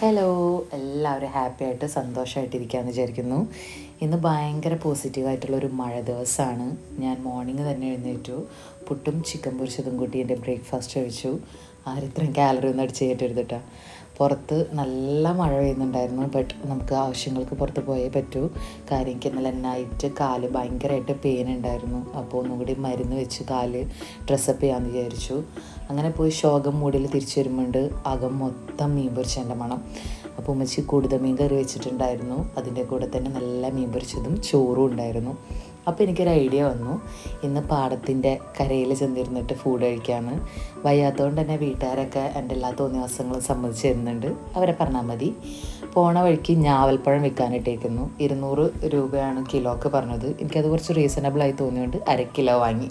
Hello എല്ലാവരും happy ആയിട്ട് സന്തോഷമായിട്ടിരിക്കാമെന്ന് വിചാരിക്കുന്നു. ഇന്ന് ഭയങ്കര പോസിറ്റീവായിട്ടുള്ളൊരു മഴ ദിവസമാണ് ഞാൻ മോർണിംഗ് തന്നെ എഴുന്നേറ്റു. പുട്ടും ചിക്കൻ പൊരിച്ചതും കൂട്ടി എന്റെ ബ്രേക്ക്ഫാസ്റ്റ് കഴിച്ചു. ആരും ഇത്രയും കാലറി ഒന്നും അടിച്ച് കയറ്റരുത് കേട്ടോ പുറത്ത് നല്ല മഴ പെയ്യുന്നുണ്ടായിരുന്നു. ബട്ട് നമുക്ക് ആവശ്യങ്ങൾക്ക് പുറത്ത് പോയേ പറ്റൂ. കാര്യം എനിക്ക് ഇന്നലെ നൈറ്റ് കാൽ ഭയങ്കരമായിട്ട് പെയിൻ ഉണ്ടായിരുന്നു. അപ്പോൾ ഒന്നുകൂടി മരുന്ന് വെച്ച് കാൽ ഡ്രസ്സപ്പ് ചെയ്യാമെന്ന് വിചാരിച്ചു. അങ്ങനെ പോയി ശോകം മൂടിൽ തിരിച്ചു വരുമ്പോണ്ട് അകം മൊത്തം മീൻ പൊരിച്ചതിന്റെ മണം. അപ്പോൾ ഉമ്മച്ചി കൂടുതൽ മീൻ കറി വെച്ചിട്ടുണ്ടായിരുന്നു. അതിന്റെ കൂടെ തന്നെ നല്ല മീൻ പൊരിച്ചതും ചോറും ഉണ്ടായിരുന്നു. അപ്പോൾ എനിക്കൊരു ഐഡിയ വന്നു. ഇന്ന് പാടത്തിന്റെ കരയിൽ ചെന്നിരുന്നിട്ട് ഫുഡ് കഴിക്കാമെന്ന് വയ്യാത്തതുകൊണ്ട് തന്നെ വീട്ടുകാരൊക്കെ എന്റെ എല്ലാ തോന്നിവാസങ്ങളും സമ്മതിച്ച് തരുന്നുണ്ട്. അവരെ പറഞ്ഞാൽ മതി. പോണ വഴിക്ക് ഞാവൽപ്പഴം വിൽക്കാനിട്ടേക്കുന്നു. ഇരുന്നൂറ് രൂപയാണ് കിലോക്ക് പറഞ്ഞത്. എനിക്കത് കുറച്ച് റീസണബിളായി തോന്നിയുകൊണ്ട് അര കിലോ വാങ്ങി.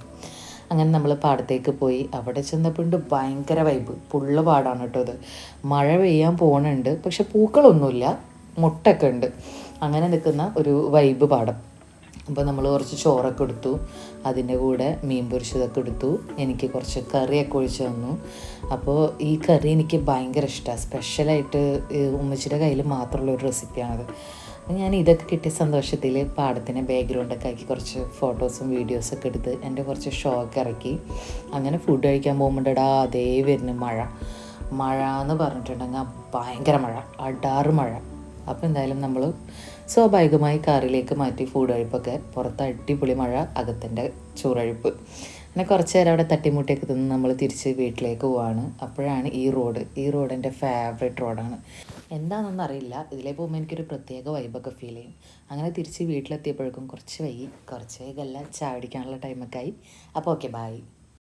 അങ്ങനെ നമ്മൾ പാടത്തേക്ക് പോയി. അവിടെ ചെന്നപ്പോണ്ട് ഭയങ്കര വൈബ് പുള്ള പാടാണ് കേട്ടോ അത് മഴ പെയ്യാൻ പോണുണ്ട്. പക്ഷെ പൂക്കളൊന്നുമില്ല. മുട്ടൊക്കെ ഉണ്ട് അങ്ങനെ നിൽക്കുന്ന ഒരു വൈബ് പാടം. അപ്പോൾ നമ്മൾ കുറച്ച് ചോറൊക്കെ എടുത്തു. അതിന്റെ കൂടെ മീൻ പൊരിച്ചതൊക്കെ എടുത്തു. എനിക്ക് കുറച്ച് കറിയൊക്കെ ഒഴിച്ച് തന്നു. അപ്പോൾ ഈ കറി എനിക്ക് ഭയങ്കര ഇഷ്ടമാണ് സ്പെഷ്യലായിട്ട് ഉമ്മച്ചിയുടെ കയ്യിൽ മാത്രമുള്ള ഒരു റെസിപ്പിയാണത് അപ്പോൾ ഞാൻ ഇതൊക്കെ കിട്ടിയ സന്തോഷത്തിൽ പാടത്തിനെ ബാക്ക്ഗ്രൗണ്ടൊക്കെ ആക്കി കുറച്ച് ഫോട്ടോസും വീഡിയോസൊക്കെ എടുത്ത് എന്റെ കുറച്ച് ഷോക്ക് ഇറക്കി. അങ്ങനെ ഫുഡ് കഴിക്കാൻ പോകുമ്പോഴടാ അതേ വരുന്നു മഴ. മഴ എന്ന് പറഞ്ഞിട്ടുണ്ടെങ്കിൽ ഭയങ്കര മഴ. അടാറ് മഴ. അപ്പോൾ എന്തായാലും നമ്മൾ സ്വാഭാവികമായി കാറിലേക്ക് മാറ്റി ഫുഡ് കഴിപ്പൊക്കെ പുറത്ത് അടിപൊളി മഴ അകത്തിന്റെ ചൂറഴിപ്പ് അങ്ങനെ കുറച്ച് നേരം അവിടെ തട്ടിമുട്ടിയൊക്കെ തിന്ന് നമ്മൾ തിരിച്ച് വീട്ടിലേക്ക് പോവാണ്. അപ്പോഴാണ് ഈ റോഡ്. ഈ റോഡ് എന്റെ ഫേവറേറ്റ് റോഡാണ്. എന്താണെന്നൊന്നും അറിയില്ല. ഇതിലേ പോകുമ്പോൾ എനിക്കൊരു പ്രത്യേക വൈബൊക്കെ ഫീൽ ചെയ്യും. അങ്ങനെ തിരിച്ച് വീട്ടിലെത്തിയപ്പോഴേക്കും കുറച്ച് വൈകി കുറച്ച് വൈകല്ല ചായ കുടിക്കാനുള്ള ടൈമൊക്കെ ആയി. അപ്പോൾ ഓക്കെ ബായ്